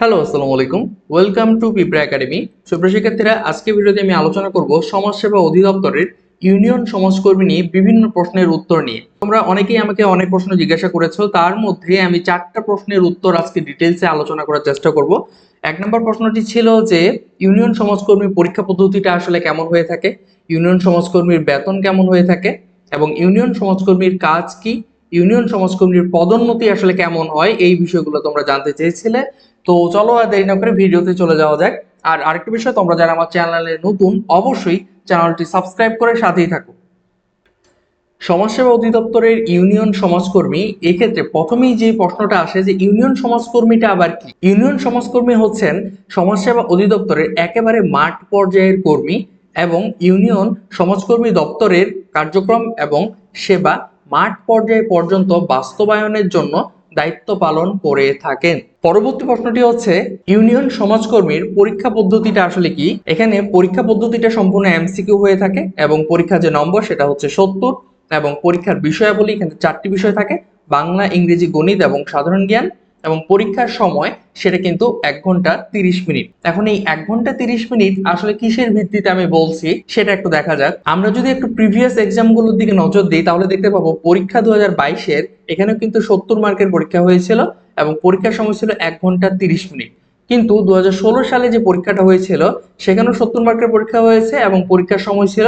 Hello, আসসালামু আলাইকুম। Welcome two Pipra academy সুপ্রিয় শিক্ষার্থীরা আজকে ভিডিওতে আমি আলোচনা করব সমাজসেবা অধিদপ্তরের ইউনিয়ন সমাজকর্মী নিয়ে বিভিন্ন প্রশ্নের উত্তর নিয়ে। তোমরা অনেকেই আমাকে অনেক প্রশ্ন জিজ্ঞাসা করেছ, তার মধ্যে আমি চারটা প্রশ্নের উত্তর আজকে ডিটেলসে আলোচনা করার চেষ্টা করব। এক নম্বর প্রশ্নটি ছিল যে, ইউনিয়ন সমাজকর্মী পরীক্ষা পদ্ধতিটা আসলে কেমন হয়ে থাকে? ইউনিয়ন সমাজকর্মীর বেতন কেমন হয়ে থাকে? এবং ইউনিয়ন সমাজকর্মীর কাজ কি? ইউনিয়ন সমাজকর্মীর পদোন্নতি আসলে কেমন হয়? এই বিষয়গুলো তোমরা জানতে চেয়েছিলে। তো চলো আর দেরি না করে ভিডিওতে চলে যাওয়া যাক। আর আরেকটা বিষয়, তোমরা যারা আমার চ্যানেলে নতুন, অবশ্যই চ্যানেলটি সাবস্ক্রাইব করে সাথেই থাকো। সমাজসেবা অধিদপ্তরের ইউনিয়ন সমাজকর্মী, এক্ষেত্রে প্রথমেই যে প্রশ্নটা আসে যে ইউনিয়ন সমাজকর্মীটা আবার কি? ইউনিয়ন সমাজকর্মী হচ্ছেন সমাজসেবা অধিদপ্তরের একেবারে মাঠ পর্যায়ের কর্মী এবং ইউনিয়ন সমাজকর্মী দপ্তরের কার্যক্রম এবং সেবা মাঠ পর্যায় পর্যন্ত বাস্তবায়নের জন্য দায়িত্ব পালন করে থাকেন। পরবর্তী প্রশ্নটি হচ্ছে, ইউনিয়ন সমাজকর্মীর পরীক্ষা পদ্ধতিটা আসলে কি? এখানে পরীক্ষা পদ্ধতিটা সম্পূর্ণ এমসিকিউ হয়ে থাকে এবং পরীক্ষা যে নম্বর সেটা হচ্ছে সত্তর এবং পরীক্ষার বিষয়াবলী এখানে চারটি বিষয় থাকে। বাংলা, ইংরেজি, গণিত এবং সাধারণ জ্ঞান। এবং পরীক্ষার সময় সেটা কিন্তু এক ঘণ্টা তিরিশ মিনিট। এখন এই এক ঘণ্টা তিরিশ মিনিট আসলে কিসের ভিত্তিতে আমি বলছি সেটা একটু দেখা যাক। আমরা যদি একটু প্রিভিয়াস এক্সামগুলোর দিকে নজর দিই, তাহলে দেখতে পাবো পরীক্ষা দু হাজার বাইশের এখানেও কিন্তু সত্তর মার্কের পরীক্ষা হয়েছিল এবং পরীক্ষার সময় ছিল এক ঘণ্টা তিরিশ মিনিট। কিন্তু দু হাজার ষোলো সালে যে পরীক্ষাটা হয়েছিল, সেখানেও সত্তর মার্কের পরীক্ষা হয়েছে এবং পরীক্ষার সময় ছিল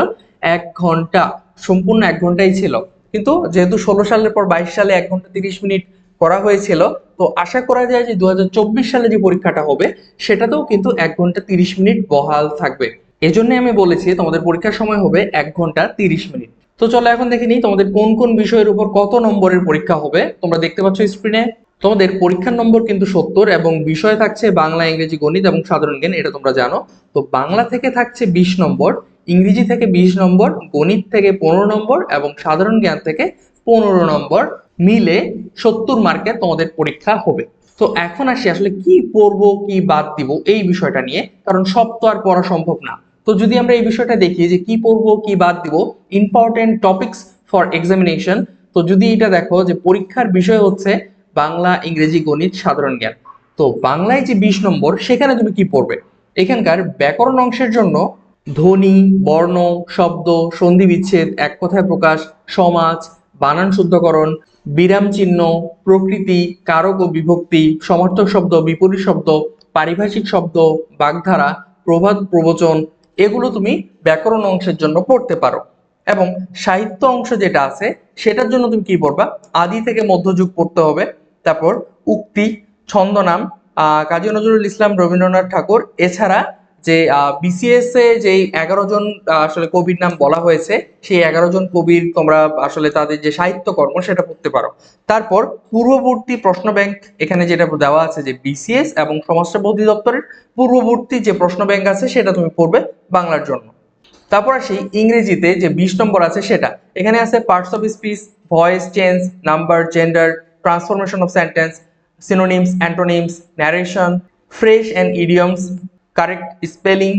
এক ঘণ্টা। সম্পূর্ণ এক ঘন্টাই ছিল। কিন্তু যেহেতু ষোলো সালের পর বাইশ সালে এক ঘণ্টা তিরিশ মিনিট করা হয়েছিল। তো আশা করা যায় যে দুহাজার চব্বিশ সালে যে পরীক্ষাটা হবে, সেটাতেও কিন্তু এক ঘণ্টা তিরিশ মিনিট বহাল থাকবে। এজন্য আমি বলেছি তোমাদের পরীক্ষার সময় হবে এক ঘণ্টা তিরিশ মিনিট। তো চলো এখন দেখে নিই তোমাদের কোন কোন বিষয়ের উপর কত নম্বরের পরীক্ষা হবে। তোমরা দেখতে পাচ্ছ স্ক্রিনে তোমাদের পরীক্ষার নম্বর কিন্তু সত্তর এবং বিষয় থাকছে বাংলা, ইংরেজি, গণিত এবং সাধারণ জ্ঞান, এটা তোমরা জানো। তো বাংলা থেকে থাকছে বিশ নম্বর, ইংরেজি থেকে বিশ নম্বর, গণিত থেকে পনেরো নম্বর এবং সাধারণ জ্ঞান থেকে পনেরো নম্বর মিলে সত্তর মার্কের তোমাদের পরীক্ষা হবে। তো এখন আসি আসলে কি পড়ব, কি বাদ দিব এই বিষয়টা নিয়ে, কারণ সব তো আর পড়া সম্ভব না। তো যদি আমরা এই বিষয়টা দেখি যে কি পড়ব, কি বাদ দিব ইম্পর্টেন্ট টপিকস ফর এক্সামিনেশন তো যদি এটা দেখো যে পরীক্ষার বিষয় হচ্ছে বাংলা, ইংরেজি, গণিত, সাধারণ জ্ঞান। তো বাংলায় যে বিশ নম্বর, সেখানে তুমি কি পড়বে? এখানকার ব্যাকরণ অংশের জন্য ধ্বনি, বর্ণ, শব্দ সন্ধি বিচ্ছেদ এক কথায় প্রকাশ, সমাজ বানান শুদ্ধকরণ, বিরাম চিহ্ন, প্রকৃতি, কারক ও বিভক্তি, সমর্থক শব্দ, বিপরীত শব্দ, পারিভাষিক শব্দ, বাগধারা, প্রবাদ, প্রবচন, এগুলো তুমি ব্যাকরণ অংশের জন্য পড়তে পারো। এবং সাহিত্য অংশ যেটা আছে, সেটার জন্য তুমি কি পড়বা? আদি থেকে মধ্যযুগ পড়তে হবে। তারপর উক্তি, ছন্দনাম কাজী নজরুল ইসলাম রবীন্দ্রনাথ ঠাকুর, এছাড়া যে বিসিএস এ যে এগারো জন আসলে কবির নাম বলা হয়েছে, সেই এগারো জন কবির তোমরা আসলে তাদের যে সাহিত্যকর্ম সেটা পড়তে পারো। তারপর পূর্ববর্তী প্রশ্ন ব্যাংক, এখানে যেটা দেওয়া আছে যে বিসিএস এবং সমাজসেবা অধিদপ্তরের পূর্ববর্তী যে প্রশ্ন ব্যাংক আছে সেটা তুমি পড়বে বাংলার জন্য। তারপর আসি ইংরেজিতে যে বিশ নম্বর আছে সেটা। এখানে আছে parts of speech voice change number gender transformation of sentence synonyms antonyms narration phrase and idioms correct spelling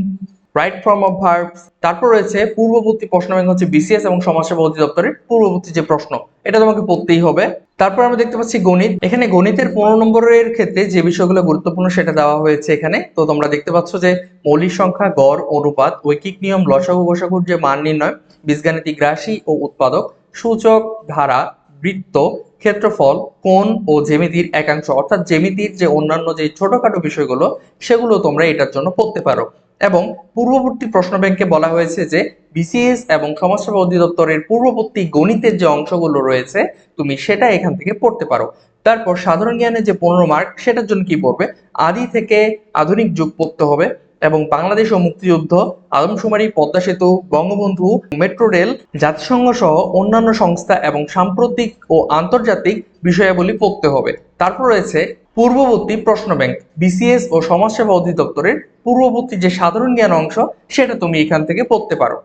right form of verbs তারপর রয়েছে পূর্ববর্তী প্রশ্ন ব্যাংক হচ্ছে বিসিএস এবং সমাজসেবা অধিদপ্তরের পূর্ববর্তী যে প্রশ্ন, এটা তোমাকে পড়তেই হবে। তারপর আমরা দেখতে পাচ্ছি গণিত। এখানে গণিতের পনেরো নম্বরের ক্ষেত্রে যে বিষয়গুলো গুরুত্বপূর্ণ সেটা দেওয়া হয়েছে এখানে। তো তোমরা দেখতে পাচ্ছ যে মৌলিক সংখ্যা, গড়, অনুপাত, ঐকিক নিয়ম, লসাগু গোসাগুর যে মান নির্ণয়, বীজগাণিতিক রাশি ও উৎপাদক, সূচক, ধারা বৃত্ত ক্ষেত্রফল, কোণ ও জ্যামিতির একাংশ, অর্থাৎ জ্যামিতির যে অন্যান্য যে ছোটখাটো বিষয়গুলো, সেগুলো তোমরা এটার জন্য পড়তে পারো। এবং পূর্ববর্তী প্রশ্ন ব্যাংকে বলা হয়েছে যে, বিসিএস এবং সমাজসেবা অধিদপ্তরের পূর্ববর্তী গণিতের যে অংশগুলো রয়েছে, তুমি সেটা এখান থেকে পড়তে পারো। তারপর সাধারণ জ্ঞানের যে পনেরো মার্ক, সেটার জন্য কি পড়বে? আদি থেকে আধুনিক যুগ পড়তে হবে। এবং বাংলাদেশ ও মুক্তিযুদ্ধ, আদমশুমারি, পদ্মা সেতু, বঙ্গবন্ধু, মেট্রো রেল, জাতিসংঘ সহ অন্যান্য সংস্থা এবং সাম্প্রতিক ও আন্তর্জাতিক বিষয়াবলী পড়তে হবে। তারপর রয়েছে পূর্ববর্তী প্রশ্ন ব্যাংক, বিসিএস ও সমাজসেবা অধিদপ্তরের পূর্ববর্তী যে সাধারণ জ্ঞান অংশ, সেটা তুমি এখান থেকে পড়তে পারো।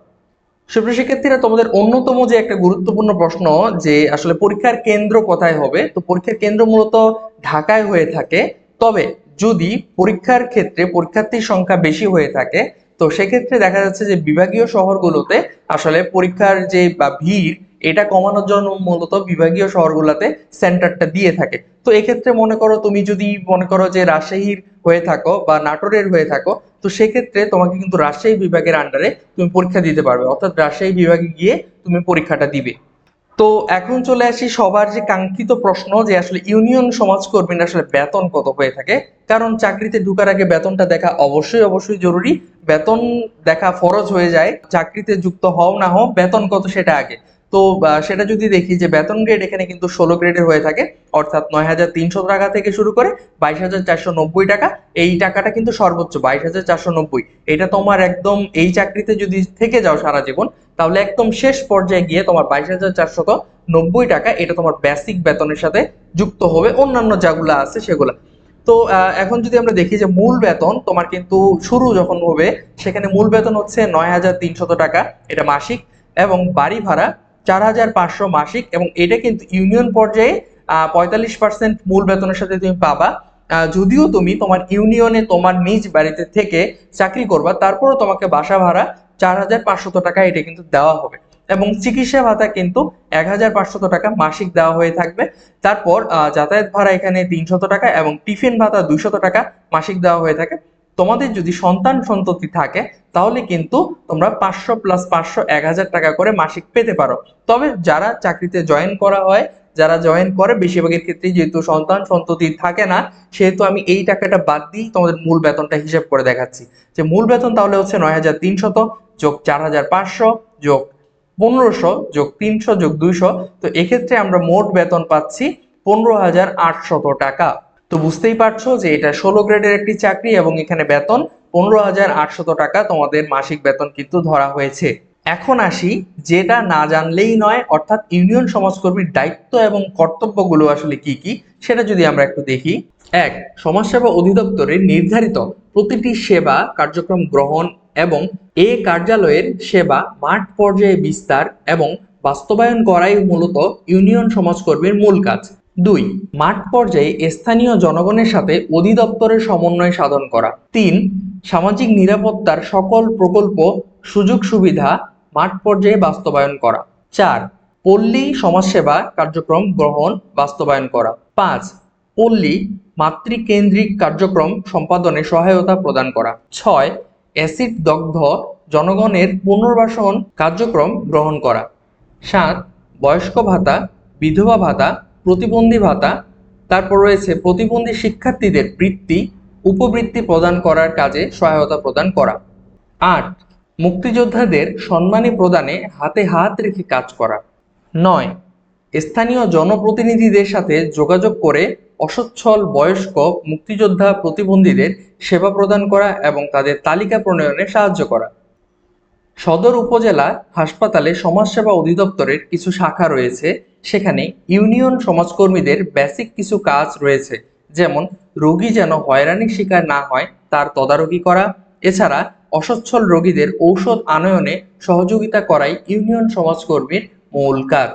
সুপ্রিয় শিক্ষার্থীরা, তোমাদের অন্যতম যে একটা গুরুত্বপূর্ণ প্রশ্ন, যে আসলে পরীক্ষার কেন্দ্র কোথায় হবে, তো পরীক্ষার কেন্দ্র মূলত ঢাকায় হয়ে থাকে। তবে যদি পরীক্ষার ক্ষেত্রে পরীক্ষার্থীর সংখ্যা বেশি হয়ে থাকে, তো সেক্ষেত্রে দেখা যাচ্ছে যে বিভাগীয় শহরগুলোতে আসলে পরীক্ষার যে বা ভিড়, এটা কমানোর জন্য মূলত বিভাগীয় শহরগুলোতে সেন্টারটা দিয়ে থাকে। তো এক্ষেত্রে মনে করো তুমি যদি মনে করো যে রাজশাহীর হয়ে থাকো বা নাটোরের হয়ে থাকো, তো সেক্ষেত্রে তোমাকে কিন্তু রাজশাহী বিভাগের আন্ডারে তুমি পরীক্ষা দিতে পারবে। অর্থাৎ রাজশাহী বিভাগে গিয়ে তুমি পরীক্ষাটা দিবে। তো এখন চলে আসি সবার যে কাঙ্ক্ষিত প্রশ্ন যে আসলে ইউনিয়ন সমাজকর্মীর আসলে বেতন কত হয়ে থাকে? কারণ চাকরিতে ঢুকার আগে বেতনটা দেখা অবশ্যই অবশ্যই জরুরি। বেতন দেখা ফরজ হয়ে যায়। চাকরিতে যুক্ত হও না হও বেতন কত সেটা আগে। তো সেটা যদি দেখি যে বেতন গ্রেড এখানে কিন্তু ষোলো গ্রেডের হয়ে থাকে, অর্থাৎ নয় হাজার তিনশো টাকা থেকে শুরু করে বাইশ হাজার চারশো নব্বই টাকা, এই টাকাটা কিন্তু সর্বোচ্চ, বাইশ হাজার চারশো নব্বই। এটা তোমার একদম এই চাকরিতে যদি থেকে যাও সারা জীবন, তাহলে একদম শেষ পর্যায়ে গিয়ে তোমার বাইশ হাজার চারশত নব্বই টাকা, এটা তোমার বেসিক বেতনের সাথে যুক্ত হবে, অন্যান্য যেগুলো আছে সেগুলা। তো এখন যদি আমরা দেখি যে মূল বেতন, তোমার কিন্তু শুরু যখন হবে, সেখানে মূল বেতন হচ্ছে নয় হাজার তিনশত টাকা, এটা মাসিক, এবং বাড়ি ভাড়া চার হাজার পাঁচশো মাসিক এবং এটা কিন্তু ইউনিয়ন পর্যায়ে পঁয়তাল্লিশ মূল বেতনের সাথে তুমি পাবা। যদিও তুমি তোমার ইউনিয়নে তোমার নিজ বাড়িতে থেকে চাকরি করবা, তারপরও তোমাকে বাসা ভাড়া চার হাজার পাঁচশত টাকা এটা কিন্তু দেওয়া হবে। এবং চিকিৎসা ভাতা কিন্তু এক হাজার পাঁচশত টাকা মাসিক দেওয়া হয়ে থাকবে। তারপর যাতায়াত ভাড়া এখানে তিনশত টাকা এবং টিফিন ভাতা দুইশত টাকা মাসিক দেওয়া হয়ে থাকে। তোমাদের যদি সন্তান সন্ততি থাকে, তাহলে কিন্তু তোমরা পাঁচশো প্লাস পাঁচশো এক হাজার টাকা করে মাসিক পেতে পারো। তবে যারা চাকরিতে জয়েন করা হয়, যারা জয়েন করে, বেশিরভাগের ক্ষেত্রে যেহেতু সন্তান সন্ততি থাকে না, সেহেতু আমি এই টাকাটা বাদ দিই তোমাদের মূল বেতনটা হিসাব করে দেখাচ্ছি। যে মূল বেতন তাহলে হচ্ছে নয় হাজার তিনশত যোগ চার হাজার পাঁচশো যোগ পনেরোশো যোগ তিনশো যোগ দুইশো। তো এক্ষেত্রে আমরা মোট বেতন পাচ্ছি পনেরো হাজার আটশত টাকা। তো বুঝতেই পারছ যে এটা ষোলো গ্রেডের একটি চাকরি এবং এখানে বেতন পনেরো হাজার আটশত টাকা তোমাদের মাসিক বেতন কিন্তু ধরা হয়েছে। এখন আসি, যেটা না জানলেই নয়, অর্থাৎ ইউনিয়ন সমাজকর্মীর দায়িত্ব এবং কর্তব্যগুলো আসলে কি কি, সেটা যদি আমরা একটু দেখি। এক, সমাজসেবা অধিদপ্তরের নির্ধারিত প্রতিটি সেবা কার্যক্রম গ্রহণ এবং এ কার্যালয়ের সেবা মাঠ পর্যায়ে বিস্তার এবং বাস্তবায়ন করাই মূলত ইউনিয়ন সমাজকর্মীর মূল কাজ। দুই, মাঠ পর্যায়ে স্থানীয় জনগণের সাথে অধিদপ্তরের সমন্বয় সাধন করা। তিন, সামাজিক নিরাপত্তার সকল প্রকল্প, সুযোগ সুবিধা, মাঠ পর্যায়ে বাস্তবায়ন করা। চার, পল্লী সমাজসেবা কার্যক্রম গ্রহণ, বাস্তবায়ন করা। পাঁচ, পল্লী মাতৃকেন্দ্রিক কার্যক্রম সম্পাদনে সহায়তা প্রদান করা। ছয়, অ্যাসিড দগ্ধ জনগণের পুনর্বাসন কার্যক্রম গ্রহণ করা। সাত, বয়স্ক ভাতা, বিধবা ভাতা প্রতিবন্ধী ভাতা, তারপর রয়েছে প্রতিবন্ধী শিক্ষার্থীদের বৃত্তি, উপবৃত্তি প্রদান করার কাজে সহায়তা প্রদান করা। আট, মুক্তিযোদ্ধাদের সম্মানী প্রদানে হাতে হাত রেখে কাজ করা। নয়, স্থানীয় জনপ্রতিনিধিদের সাথে যোগাযোগ করে অসচ্ছল বয়স্ক মুক্তিযোদ্ধা প্রতিবন্ধীদের সেবা প্রদান করা এবং তাদের তালিকা প্রণয়নে সাহায্য করা। সদর উপজেলা হাসপাতালে সমাজসেবা অধিদপ্তরের কিছু শাখা রয়েছে। সেখানে ইউনিয়ন সমাজকর্মীদের বেসিক কিছু কাজ রয়েছে। যেমন, রোগী যেন হয়রানির শিকার না হয়, তার তদারকি করা। এছাড়া, অসচ্ছল রোগীদের ঔষধ আনয়নে সহযোগিতা করাই ইউনিয়ন সমাজকর্মীর মূল কাজ।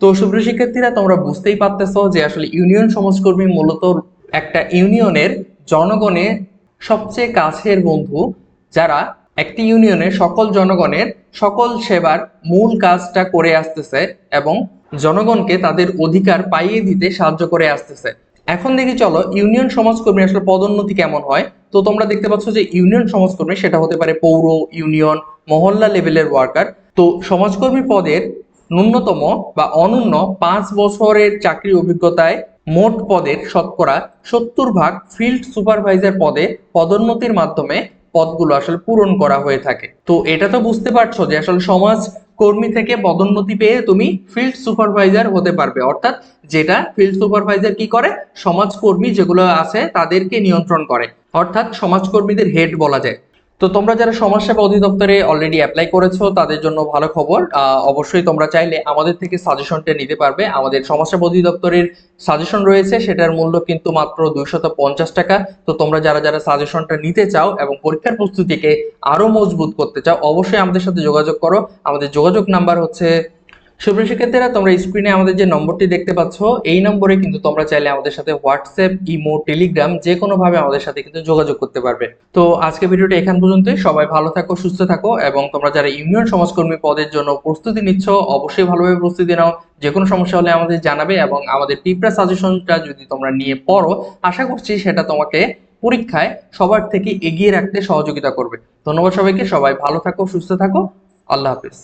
তো সুপ্রিয় শিক্ষার্থীরা, তোমরা বুঝতেই পারতেছো যে আসলে ইউনিয়ন সমাজকর্মী মূলত একটা ইউনিয়নের জনগণের সবচেয়ে কাছের বন্ধু, যারা একটি ইউনিয়নের সকল জনগণের সকল সেবার মূল কাজটা করে আসতেছে এবং জনগণকে তাদের অধিকার পাইয়ে দিতে সাহায্য করে আসতেছে। এখন দেখি চলো ইউনিয়ন সমাজকর্মী আসলে পদোন্নতি কেমন হয়? তো তোমরা দেখতে পাচ্ছ যে ইউনিয়ন সমাজকর্মী, সেটা হতে পারে পৌর ইউনিয়ন মহল্লা লেভেলের ওয়ার্কার তো সমাজকর্মী পদের ন্যূনতম বা অনন্য পাঁচ বছরের চাকরি অভিজ্ঞতায় মোট পদের শতকরা সত্তর ভাগ ফিল্ড সুপারভাইজার পদে পদোন্নতির মাধ্যমে পদগুলো আসলে পূরণ করা হয়ে থাকে। তো এটা তো বুঝতে পারছ যে আসলে সমাজ কর্মী থেকে পদোন্নতি পেয়ে তুমি ফিল্ড সুপারভাইজার হতে পারবে। অর্থাৎ যেটা ফিল্ড সুপারভাইজার কি করে? সমাজকর্মী যেগুলো আছে তাদেরকে নিয়ন্ত্রণ করে। অর্থাৎ সমাজকর্মীদের হেড বলা যায়। তো তোমরা যারা সমাজসেবা অধিদপ্তরে অলরেডি অ্যাপ্লাই করেছ, তাদের জন্য ভালো খবর। অবশ্যই তোমরা চাইলে আমাদের থেকে সাজেশনটা নিতে পারবে। আমাদের সমাজসেবা অধিদপ্তরের সাজেশন রয়েছে, সেটার মূল্য কিন্তু মাত্র দুইশত পঞ্চাশ টাকা। তো তোমরা যারা যারা সাজেশনটা নিতে চাও এবং পরীক্ষার প্রস্তুতিকে আরও মজবুত করতে চাও, অবশ্যই আমাদের সাথে যোগাযোগ করো। আমাদের যোগাযোগ নাম্বার হচ্ছে সুপ্রিয় শিক্ষার্থীরা, তোমরা স্ক্রিনে আমাদের যে নম্বরটি দেখতে পাচ্ছ, এই নম্বরে কিন্তু তোমরা চাইলে আমাদের সাথে হোয়াটসঅ্যাপ ইমো টেলিগ্রাম যে কোনো ভাবে আমাদের সাথে কিন্তু যোগাযোগ করতে পারবে। তো আজকে ভিডিওটা এখান পর্যন্তই। সবাই ভালো থাকো, সুস্থ থাকো এবং তোমরা যারা ইউনিয়ন সমাজকর্মী পদের জন্য প্রস্তুতি নিচ্ছ, অবশ্যই ভালোভাবে প্রস্তুতি নাও। যে কোনো সমস্যা হলে আমাদের জানাবে এবং আমাদের পিঁপড়া সাজেশনটা যদি তোমরা নিয়ে পড়ো, আশা করছি সেটা তোমাকে পরীক্ষায় সবার থেকে এগিয়ে রাখতে সহযোগিতা করবে। ধন্যবাদ সবাইকে। সবাই ভালো থাকো, সুস্থ থাকো। আল্লাহ হাফিজ।